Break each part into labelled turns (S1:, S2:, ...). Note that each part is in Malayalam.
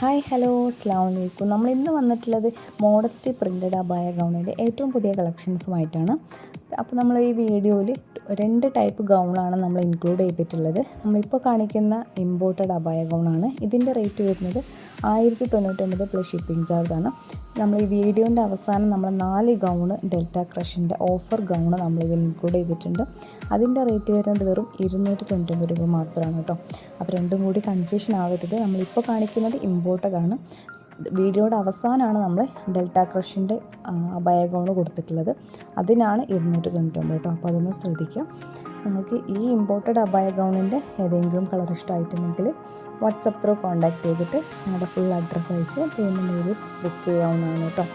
S1: ഹായ് ഹലോ അസ്സാം വലൈക്കും നമ്മൾ ഇന്ന് വന്നിട്ടുള്ളത് മോഡസ്റ്റി പ്രിന്റഡ് അബായ ഗൗണിന്റെ ഏറ്റവും പുതിയ കളക്ഷൻസുമായിട്ടാണ് അപ്പോൾ നമ്മൾ ഈ വീഡിയോയിൽ രണ്ട് ടൈപ്പ് ഗൗണാണ് നമ്മൾ ഇൻക്ലൂഡ് ചെയ്തിട്ടുള്ളത്. നമ്മളിപ്പോൾ കാണിക്കുന്ന ഇമ്പോർട്ടഡ് അബായ ഗൗണാണ് ഇതിന്റെ റേറ്റ് വരുന്നത് ആയിരത്തി തൊണ്ണൂറ്റൊമ്പത് പ്ലസ് ഷിപ്പിംഗ് ചാർജ് ആണ്. നമ്മൾ ഈ വീഡിയോന്റെ അവസാനം നമ്മൾ നാല് ഗൗണ് ഡെൽറ്റ ക്രഷിന്റെ ഓഫർ ഗൗണ് നമ്മൾ ഇതിൽ ഇൻക്ലൂഡ് ചെയ്തിട്ടുണ്ട്. അതിന്റെ റേറ്റ് വരുന്നത് വെറും ഇരുന്നൂറ്റി തൊണ്ണൂറ്റൊമ്പത് രൂപ മാത്രമാണ് കേട്ടോ. അപ്പോൾ രണ്ടും കൂടി കൺഫ്യൂഷൻ ആവരുത്. നമ്മളിപ്പോൾ കാണിക്കുന്നത് ഇമ്പോർട്ടഡ് ആണ്. വീഡിയോയുടെ അവസാനമാണ് നമ്മൾ ഡെൽറ്റ ക്രഷിന്റെ അബയ ഗൗണ് കൊടുത്തിട്ടുള്ളത്. അതിനാണ് ഇരുന്നൂറ്റി തൊണ്ണൂറ്റൊമ്പത് കേട്ടോ. അപ്പോൾ അതൊന്ന് ശ്രദ്ധിക്കുക നിങ്ങൾക്ക് ഈ ഇമ്പോർട്ടഡ് അബായ ഗൗണിന്റെ ഏതെങ്കിലും കളർ ഇഷ്ടമായിട്ടുണ്ടെങ്കിൽ വാട്സപ്പ് ത്രൂ കോൺടാക്ട് ചെയ്തിട്ട് നിങ്ങളുടെ ഫുൾ അഡ്രസ്സ് അയച്ച് പേയ്മെന്റ് ചെയ്ത് ബുക്ക് ചെയ്യാവുന്നതാണ് കേട്ടോ.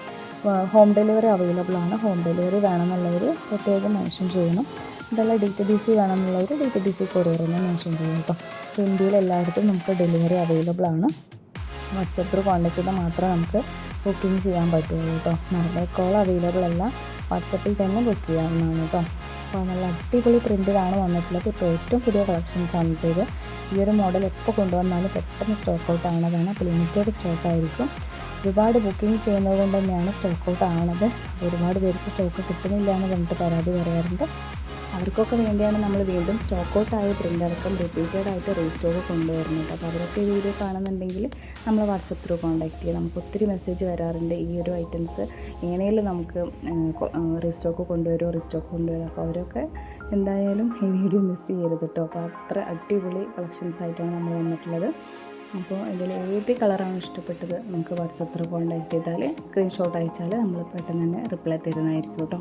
S1: ഹോം ഡെലിവറി അവൈലബിൾ ആണ്. ഹോം ഡെലിവറി വേണമെന്നുള്ളവർ പ്രത്യേകം മെൻഷൻ ചെയ്യണം. അതല്ല D T D C വേണമെന്നുള്ളവർ D T D C courier തന്നെ മെൻഷൻ ചെയ്യും കേട്ടോ. ഇന്ത്യയിൽ എല്ലായിടത്തും നമുക്ക് ഡെലിവറി അവൈലബിൾ ആണ്. വാട്സപ്പ് ത്രൂ കോൺടാക്ട് ചെയ്താൽ മാത്രമേ നമുക്ക് ബുക്കിംഗ് ചെയ്യാൻ പറ്റുള്ളൂ കേട്ടോ. നോർമൽ കോൾ അവൈലബിൾ അല്ല. വാട്സപ്പിൽ തന്നെ ബുക്ക് ചെയ്യാവുന്നതാണ് കേട്ടോ. അപ്പോൾ നല്ല അടിപൊളി പ്രിന്റിലാണ് വന്നിട്ടുള്ളത്. ഇപ്പോൾ ഏറ്റവും പുതിയ കളക്ഷൻസ് ഇത്. ഈ ഒരു മോഡൽ എപ്പോൾ കൊണ്ടുവന്നാലും പെട്ടെന്ന് സ്റ്റോക്ക് ഔട്ട് ആവണതാണ്. അപ്പോൾ ലിമിറ്റഡ് സ്റ്റോക്ക് ആയിരിക്കും. ഒരുപാട് ബുക്കിംഗ് ചെയ്യുന്നത് കൊണ്ട് തന്നെയാണ് സ്റ്റോക്ക് ഔട്ട് ആവുന്നത് ഒരുപാട് പേർക്ക് സ്റ്റോക്ക് കിട്ടുന്നില്ല എന്ന് പറഞ്ഞിട്ട് പരാതി പറയാറുണ്ട്. അവർക്കൊക്കെ വേണ്ടിയാണ് നമ്മൾ വീണ്ടും സ്റ്റോക്ക് ഔട്ട് ആയ പ്രിന്റ് അടക്കം റിപ്പീറ്റഡ് ആയിട്ട് റീസ്റ്റോക്ക് കൊണ്ടുവരുന്നത്. അപ്പോൾ അവരൊക്കെ വീഡിയോ കാണുന്നുണ്ടെങ്കിൽ നമ്മൾ വാട്സപ്പ് ത്രൂ കോൺടാക്ട് ചെയ്യുക നമുക്ക് ഒത്തിരി മെസ്സേജ് വരാറുണ്ട്. ഈ ഒരു ഐറ്റംസ് എങ്ങനെയെങ്കിലും നമുക്ക് റീസ്റ്റോക്ക് കൊണ്ടുവരുമോ? റീസ്റ്റോക്ക് കൊണ്ടുവരുമോ? അപ്പോൾ അവരൊക്കെ എന്തായാലും ഈ വീഡിയോ മിസ് ചെയ്യരുത് കേട്ടോ. അപ്പോൾ അത്ര അടിപൊളി കളക്ഷൻസ് ആയിട്ടാണ് നമ്മൾ വന്നിട്ടുള്ളത്. അപ്പോൾ ഇതിൽ ഏത് കളറാണ് ഇഷ്ടപ്പെട്ടത് നമുക്ക് വാട്സപ്പ് ത്രൂ കോൺടാക്ട് ചെയ്താൽ സ്ക്രീൻഷോട്ട് അയച്ചാൽ നമ്മൾ പെട്ടെന്ന് തന്നെ റിപ്ലൈ തരുന്നതായിരിക്കും കേട്ടോ.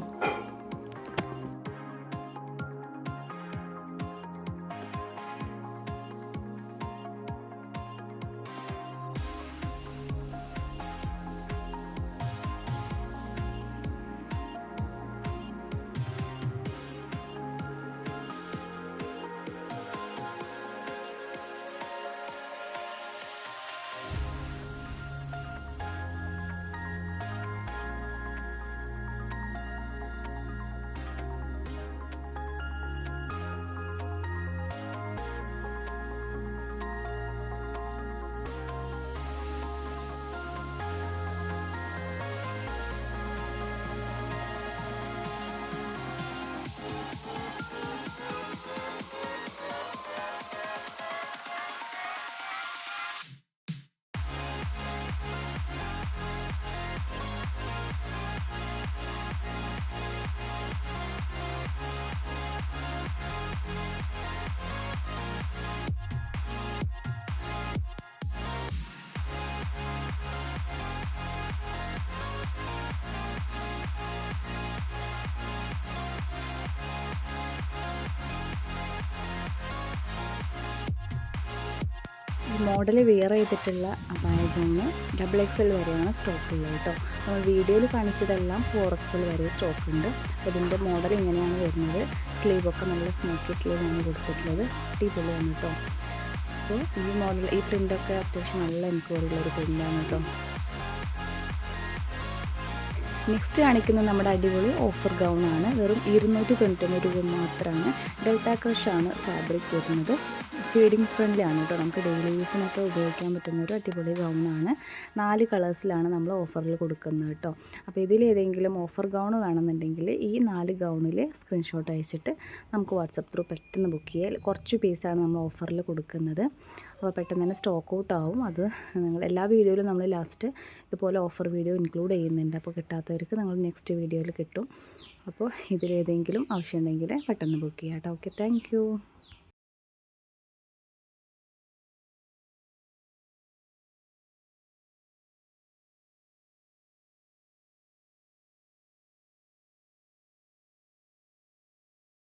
S1: മോഡൽ വെയർ ചെയ്തിട്ടുള്ള അപായകമാണ് ഡബിൾ എക്സൽ വരെയാണ് സ്റ്റോക്ക് ഉള്ളത് കേട്ടോ. നമ്മൾ വീഡിയോയിൽ കാണിച്ചതെല്ലാം ഫോർ എക്സൽ വരെ സ്റ്റോക്ക് ഉണ്ട്. ഇതിന്റെ മോഡൽ ഇങ്ങനെയാണ് വരുന്നത്. സ്ലീവൊക്കെ നല്ല സ്മോക്കി സ്ലീവാണ് കൊടുത്തിട്ടുള്ളത്. അടിപൊളിയാണ് കേട്ടോ. അപ്പോൾ ഈ മോഡൽ ഈ പ്രിന്റൊക്കെ അത്യാവശ്യം നല്ല എൻക്വയറിയുള്ളൊരു പ്രിന്റാണ് കേട്ടോ. നെക്സ്റ്റ് കാണിക്കുന്നത് നമ്മുടെ അടിപൊളി ഓഫർ ഗൗൺ ആണ്. വെറും ഇരുന്നൂറ്റി തൊണ്ണൂറ്റൊന്ന് രൂപ മാത്രമാണ്. ഡെൽറ്റ ക്രഷാണ് ഫാബ്രിക് വരുന്നത്. ഫീഡിങ് ഫ്രണ്ട്ലി ആണ് കേട്ടോ. നമുക്ക് ഡെയിലി യൂസിനൊക്കെ ഉപയോഗിക്കാൻ പറ്റുന്ന ഒരു അടിപൊളി ഗൗണാണ് നാല് കളേഴ്സിലാണ് നമ്മൾ ഓഫറിൽ കൊടുക്കുന്നത് കേട്ടോ. അപ്പോൾ ഇതിലേതെങ്കിലും ഓഫർ ഗൗൺ വേണമെന്നുണ്ടെങ്കിൽ ഈ നാല് ഗൗണിൽ സ്ക്രീൻഷോട്ട് അയച്ചിട്ട് നമുക്ക് വാട്സപ്പ് ത്രൂ പെട്ടെന്ന് ബുക്ക് ചെയ്യാം. കുറച്ച് പീസാണ് നമ്മൾ ഓഫറിൽ കൊടുക്കുന്നത്. അപ്പോൾ പെട്ടെന്ന് തന്നെ സ്റ്റോക്ക് ഔട്ട് ആവും. അത് നിങ്ങൾ എല്ലാ വീഡിയോയിലും നമ്മൾ ലാസ്റ്റ് ഇതുപോലെ ഓഫർ വീഡിയോ ഇൻക്ലൂഡ് ചെയ്യുന്നുണ്ട്. അപ്പോൾ കിട്ടാത്തവർക്ക് നിങ്ങൾ നെക്സ്റ്റ് വീഡിയോയിൽ കിട്ടും. അപ്പോൾ ഇതിലേതെങ്കിലും ആവശ്യമുണ്ടെങ്കിൽ പെട്ടെന്ന് ബുക്ക് ചെയ്യാം കേട്ടോ. Okay thank